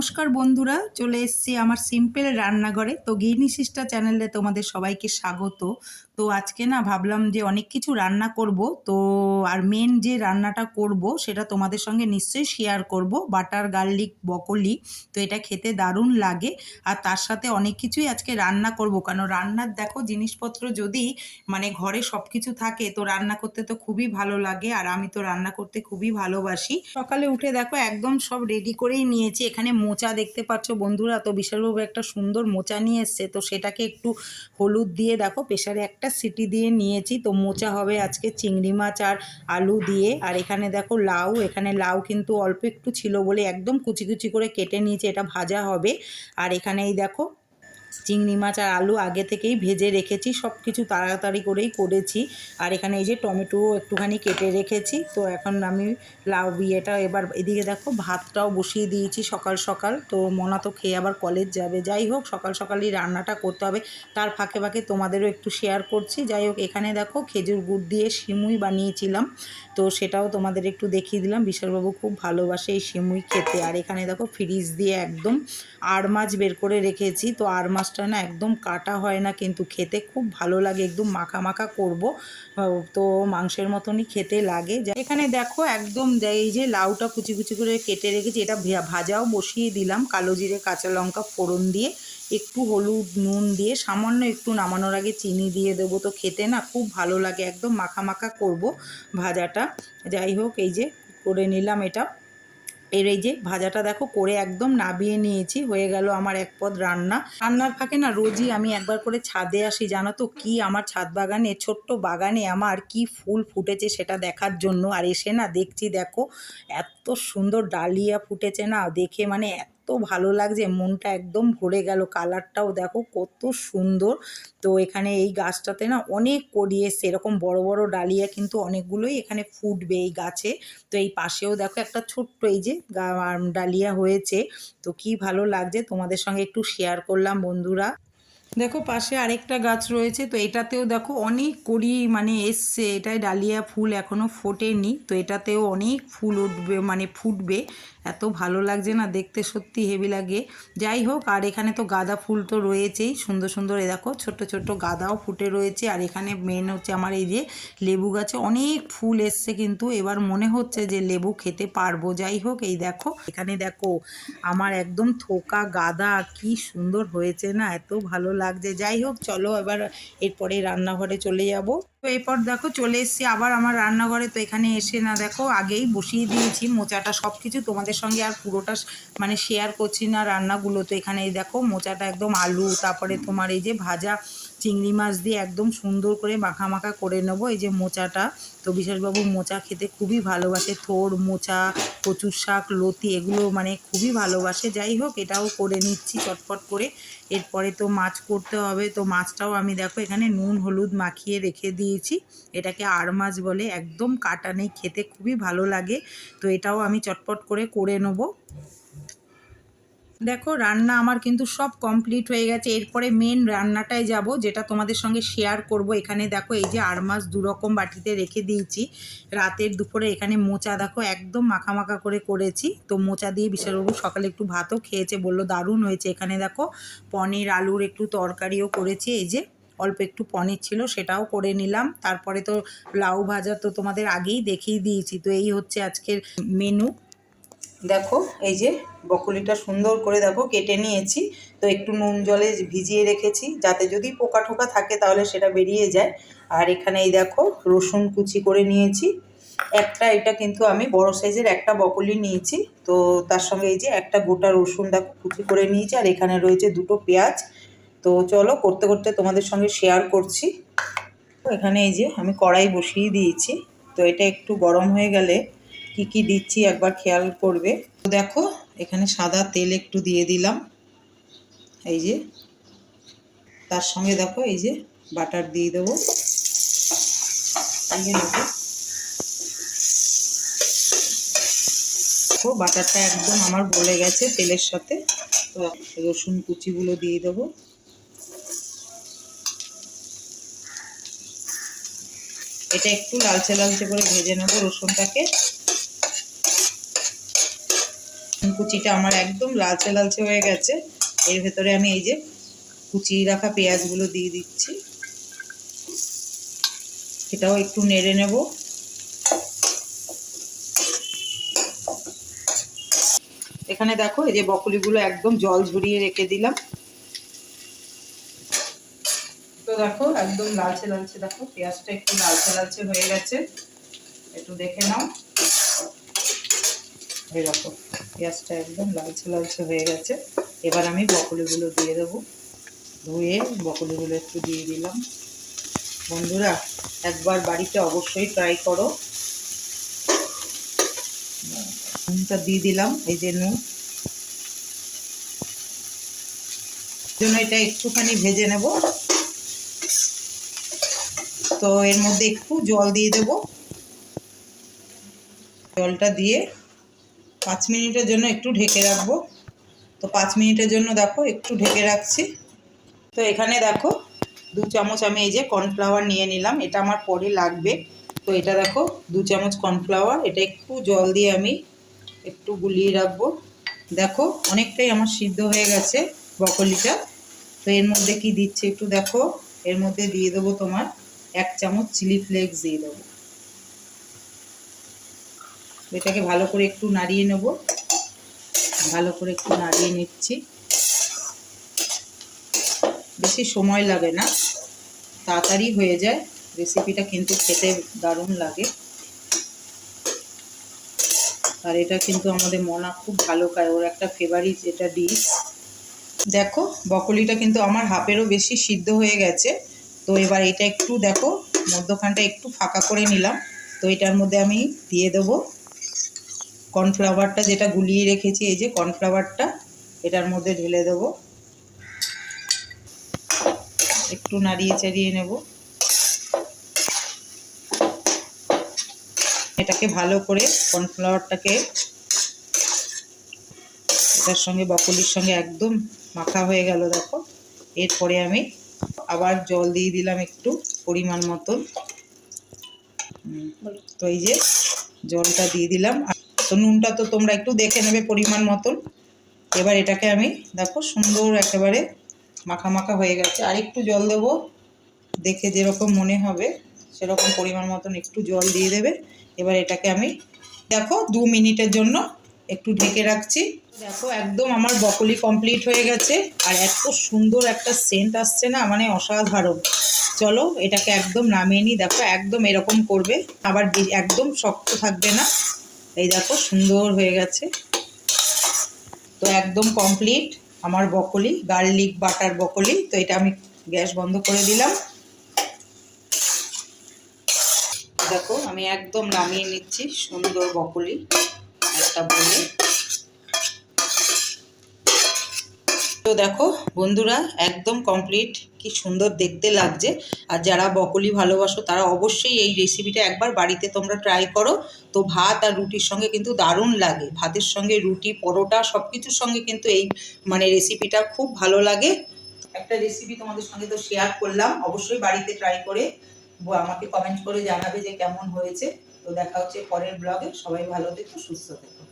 নমস্কার বন্ধুরা, চলে এসেছি আমার সিম্পল রান্নাঘরে। তো গিনি সিস্টার চ্যানেলে তোমাদের সবাইকে স্বাগত। তো আজকে না ভাবলাম যে অনেক কিছু রান্না করব। তো আর মেন যে রান্নাটা করব, সেটা তোমাদের সঙ্গে নিশ্চয়ই শেয়ার করব। বাটার গার্লিক বকলি তো এটা খেতে দারুণ লাগে। আর তার সাথে অনেক কিছুই আজকে রান্না করব। কারণ রান্নার দেখো, জিনিসপত্র যদি মানে ঘরে সব কিছু থাকে, তো রান্না করতে তো খুবই ভালো লাগে। আর আমি তো রান্না করতে খুবই ভালোবাসি। সকালে উঠে দেখো, একদম সব রেডি করেই নিয়েছি। এখানে মোচা দেখতে পাচ্ছ বন্ধুরা। তো বিশালবাবু একটা সুন্দর মোচা নিয়ে এসছে। তো সেটাকে একটু হলুদ দিয়ে দেখো প্রেশারে একটা সিটি দিয়ে নিয়েছি। তো মোচা হবে আজকে চিংড়ি মাছ আর আলু দিয়ে। আর এখানে দেখো লাউ, এখানে লাউ কিন্তু অল্প একটু ছিল বলে একদম কুচি কুচি করে কেটে নিয়েছি, এটা ভাজা হবে। আর এখানে এই দেখো চিংড়ি মাছ আর আলু আগে থেকেই ভেজে রেখেছি সব কিছু তাড়াতাড়ি করেই করেছি। আর এখানে এই যে টমেটো একটুখানি কেটে রেখেছি, তো এখন আমি লাউ বিয়েটা এবার এদিকে দেখো ভাতটাও বসিয়ে দিয়েছি সকাল সকাল, তো মনা তো খেয়ে আবার কলেজ যাবে। যাই হোক, সকাল সকালই রান্নাটা করতে হবে। তার ফাঁকে ফাঁকে তোমাদেরও একটু শেয়ার করছি। যাই হোক, এখানে দেখো খেজুর গুড় দিয়ে সিমুই বানিয়েছিলাম, তো সেটাও তোমাদের একটু দেখিয়ে দিলাম। বিশালবাবু খুব ভালোবাসে এই সিমুই খেতে। আর এখানে দেখো ফ্রিজ দিয়ে একদম আর মাছ বের করে রেখেছি, তো আর মাছটা না একদম কাটা হয় না, কিন্তু খেতে খুব ভালো লাগে, একদম মাখা মাখা করব। তো মাংসের মতনই খেতে লাগে। এখানে দেখো একদম এই যে লাউটা কুচি কুচি করে কেটে রেখেছি, এটা ভাজাও বসিয়ে দিলাম, কালো জিরে, কাঁচা লঙ্কা ফোড়ন দিয়ে, একটু হলুদ নুন দিয়ে, সামান্য একটু নামানোর আগে চিনি দিয়ে দেবো। তো খেতে না খুব ভালো লাগে, একদম মাখা মাখা করব ভাজাটা। যাই হোক, এই যে করে নিলাম এটা। এর এই যে ভাজাটা দেখো করে একদম নাবিয়ে নিয়েছি, হয়ে গেল আমার এক পদ রান্না। রান্নার ফাঁকে না রোজই আমি একবার করে ছাদে আসি, জানো তো কি আমার ছাদ বাগানে, ছোট্ট বাগানে আমার কি ফুল ফুটেছে সেটা দেখার জন্য। আর এসে না দেখছি দেখো, এত সুন্দর ডালিয়া ফুটেছে না, দেখে মানে এত ভালো লাগছে, মনটা একদম ভরে গেল, কালারটাও দেখো কত সুন্দর। তো এখানে এই গাছটাতে না অনেক কড়ি এসছে, এরকম বড় বড় ডালিয়া কিন্তু অনেকগুলোই এখানে ফুটবে এই গাছে। তো এই পাশেও দেখো একটা ছোট্ট এই যে ডালিয়া হয়েছে। তো কি ভালো লাগছে, তোমাদের সঙ্গে একটু শেয়ার করলাম বন্ধুরা। দেখো পাশে আরেকটা গাছ রয়েছে, তো এটাতেও দেখো অনেক কড়ি মানে এসছে এটাই ডালিয়া ফুল এখনও ফোটেনি। তো এটাতেও অনেক ফুল উঠবে মানে ফুটবে। এত ভালো লাগছে না, দেখতে সত্যি হেভি লাগে। যাই হোক, আর এখানে তো গাঁদা ফুল তো রয়েছেই, সুন্দর সুন্দর এ দেখো, ছোট্ট ছোট্ট গাঁদাও ফুটে রয়েছে। আর এখানে মেন হচ্ছে আমার এই যে লেবু গাছে অনেক ফুল এসছে কিন্তু এবার মনে হচ্ছে যে লেবু খেতে পারব। যাই হোক, এই দেখো, এখানে দেখো, আমার একদম থোকা গাদা, কি সুন্দর হয়েছে না, এত ভালো লাগছে। যাই হোক, চলো এবার এরপরে রান্নাঘরে চলে যাব। তো এরপর দেখো চলে এসছি আবার আমার রান্নাঘরে। তো এখানে এসে না দেখো, আগেই বসিয়ে দিয়েছি মোচাটা সব কিছু তোমাদের সঙ্গে আর পুরোটা মানে শেয়ার করছি না রান্নাগুলো। তো এখানে দেখো মোচাটা একদম আলু, তারপরে তোমার এই যে ভাজা চিংড়ি মাছ দিয়ে একদম সুন্দর করে মাখা মাখা করে নেব। এই যে মোচাটা, তো বিশালবাবু মোচা খেতে খুবই ভালোবাসে। থোর, মোচা, কচুর শাক, লতি, এগুলো মানে খুবই ভালোবাসে। যাই হোক, এটাও করে নিচ্ছি চটপট করে। এরপরে তো মাছ করতে হবে। তো মাছটাও আমি দেখো, এখানে নুন, হলুদ মাখিয়ে রেখে দিয়েছি। এটাকে আর মাছ বলে, একদম কাটা নেই, খেতে খুবই ভালো লাগে। তো এটাও আমি চটপট করে করে নেব। দেখো, রান্না আমার কিন্তু সব কমপ্লিট হয়ে গেছে। এরপরে মেন রান্নাটায় যাব, যেটা তোমাদের সঙ্গে শেয়ার করব। এখানে দেখো, এই যে আর মাছ দুরকম বাটিতে রেখে দিয়েছি। রাতের দুপুরে এখানে মোচা দেখো, একদম মাখা মাখা করে করেছি। তো মোচা দিয়ে বিশালবাবু সকালে একটু ভাতও খেয়েছে, বলল দারুণ হয়েছে। এখানে দেখো, পনির, আলুর একটু তরকারিও করেছি। এই যে অল্প একটু পনির ছিল, সেটাও করে নিলাম। তারপরে তো লাউ ভাজা তো তোমাদের আগেই দেখিয়ে দিয়েছি। তো এই হচ্ছে আজকের মেনু দেখো, এই যে বকুলিটা সুন্দর করে দেখো কেটে নিয়েছি। তো একটু নুন জলে ভিজিয়ে রেখেছি, যাতে যদি পোকা ঠোকা থাকে তাহলে সেটা বেরিয়ে যায়। আর এখানে এই দেখো, রসুন কুচি করে নিয়েছি। একটা এটা কিন্তু আমি বড় সাইজের একটা বকুলি নিয়েছি। তো তার সঙ্গে এই যে একটা গোটা রসুন দেখো কুচি করে নিয়েছি, আর এখানে রয়েছে দুটো পেঁয়াজ। তো চলো, করতে করতে তোমাদের সঙ্গে শেয়ার করছি। এখানে এই যে আমি কড়াই বসিয়ে দিয়েছি। তো এটা একটু গরম হয়ে গেলে কি কি দিচ্ছি একবার খেয়াল করবে। তো দেখো, এখানে সাদা তেল একটু দিয়ে দিলাম। এই যে, তার সঙ্গে দেখো, এই যে বাটার দিয়ে দেবো। দেখো, বাটারটা একদম আমার গলে গেছে তেলের সাথে। তো রসুন কুচিগুলো দিয়ে দেবো। এটা একটু লালচে লালচে করে ভেজে নেব রসুনটাকে। কুচিটা আমার একদম লালচে লালচে হয়ে গেছে। এর ভেতরে আমি এই যে কুচিয়ে রাখা পেঁয়াজগুলো দিয়ে দিচ্ছি। এটাও একটু নেড়ে নেব। এখানে দেখো, এই যে বকুলিগুলো একদম জল ঝরিয়ে রেখে দিলাম। তো দেখো, একদম লালচে লালচে দেখো, পেঁয়াজটা একটু লালচে লালচে হয়ে গেছে। একটু দেখে নাও। দেখো, পেঁয়াজটা একদম লালচে লালচে হয়ে গেছে। এবার আমি বকলিগুলো দিয়ে দেবো। ধুয়ে বকলিগুলো একটু দিয়ে দিলাম। বন্ধুরা, একবার বাড়িতে অবশ্যই ট্রাই করো। নুনটা দিয়ে দিলাম, এই যে নুন। জন্য এটা একটুখানি ভেজে নেব। তো এর মধ্যে একটু জল দিয়ে দেব। জলটা দিয়ে পাঁচ মিনিটের জন্য একটু ঢেকে রাখব। তো পাঁচ মিনিটের জন্য দেখো একটু ঢেকে রাখছি। তো এখানে দেখো দু চামচ আমি এই যে কর্নফ্লাওয়ার নিয়ে নিলাম, এটা আমার পরে লাগবে। তো এটা দেখো দু চামচ কর্নফ্লাওয়ার, এটা একটু জল দিয়ে আমি একটু গুলিয়ে রাখব। দেখো অনেকটাই আমার সিদ্ধ হয়ে গেছে বকলিটা তো এর মধ্যে কি দিচ্ছে একটু দেখো। এর মধ্যে দিয়ে দেবো তোমার এক চামচ চিলি ফ্লেক্স দিয়ে দেবো। এটাকে ভালো করে একটু নাড়িয়ে নেব। ভালো করে একটু নাড়িয়ে নিচ্ছি। বেশি সময় লাগে না। তাড়াতাড়ি হয়ে যায়। রেসিপিটা কিন্তু খেতে দারুণ লাগে। আর এটা কিন্তু আমাদের মনা খুব ভালো খায়। ওর একটা ফেভারিট এটা ডিশ দেখো, বকলিটা কিন্তু আমার হাফেরও বেশি সিদ্ধ হয়ে গেছে। তো এবার এটা একটু দেখো, মধ্যখানটা একটু ফাঁকা করে নিলাম। তো এটার মধ্যে আমি দিয়ে দেবো। কর্নফ্লাওয়ারটা যেটা গুলিয়ে রেখেছি, এই যে কর্নফ্লাওয়ারটা, এটার মধ্যে ঢেলে দেবো। একটু নাড়িয়ে চাড়িয়ে নেব। এটাকে ভালো করে কর্নফ্লাওয়ারটাকে এটার সঙ্গে, বকলির সঙ্গে একদম মাখা হয়ে গেল, দেখো। এরপরে আমি আবার জল দিয়ে দিলাম একটু পরিমাণ মতন। তো এই যে জলটা দিয়ে দিলাম। তো নুনটা তো তোমরা একটু দেখে নেবে পরিমাণ মতন। এবার এটাকে আমি, দেখো, সুন্দর একেবারে মাখা মাখা হয়ে গেছে। আর একটু জল দেব, দেখে যেরকম মনে হবে, সেরকম পরিমাণ মতন একটু জল দিয়ে দেবে। এবার এটাকে আমি, দেখো, দু মিনিটের জন্য একটু ঢেকে রাখছি। দেখো, একদম আমার বকলি কমপ্লিট হয়ে গেছে। আর এত সুন্দর একটা সেন্ট আসছে না মানে অসাধারণ। চলো, এটাকে একদম নামিয়ে নিই। দেখো, একদম এরকম করবে। আবার একদম শক্ত থাকবে না। এই দেখো সুন্দর হয়ে গেছে। তো একদম কমপ্লিট আমার বকলি গার্লিক বাটার বকলি। তো এটা আমি গ্যাস বন্ধ করে দিলাম। দেখো আমি একদম নামিয়ে নিচ্ছি সুন্দর বকলি, একটা বলে। তো দেখো বন্ধুরা, একদম কমপ্লিট কি সুন্দর দেখতে লাগছে। আর যারা বকলি ভালোবাসো, তারা অবশ্যই এই রেসিপিটা একবার বাড়িতে তোমরা ট্রাই করো। তো ভাত আর রুটির সঙ্গে কিন্তু দারুণ লাগে। ভাতের সঙ্গে রুটি, পরোটা সব কিছুর সঙ্গে কিন্তু এই মানে রেসিপিটা খুব ভালো লাগে। একটা রেসিপি তোমাদের সঙ্গে তো শেয়ার করলাম। অবশ্যই বাড়িতে ট্রাই করে আমাকে কমেন্ট করে জানাবে যে কেমন হয়েছে। তো দেখা হচ্ছে পরের ব্লগে সবাই ভালো থেকো, সুস্থ থেকো।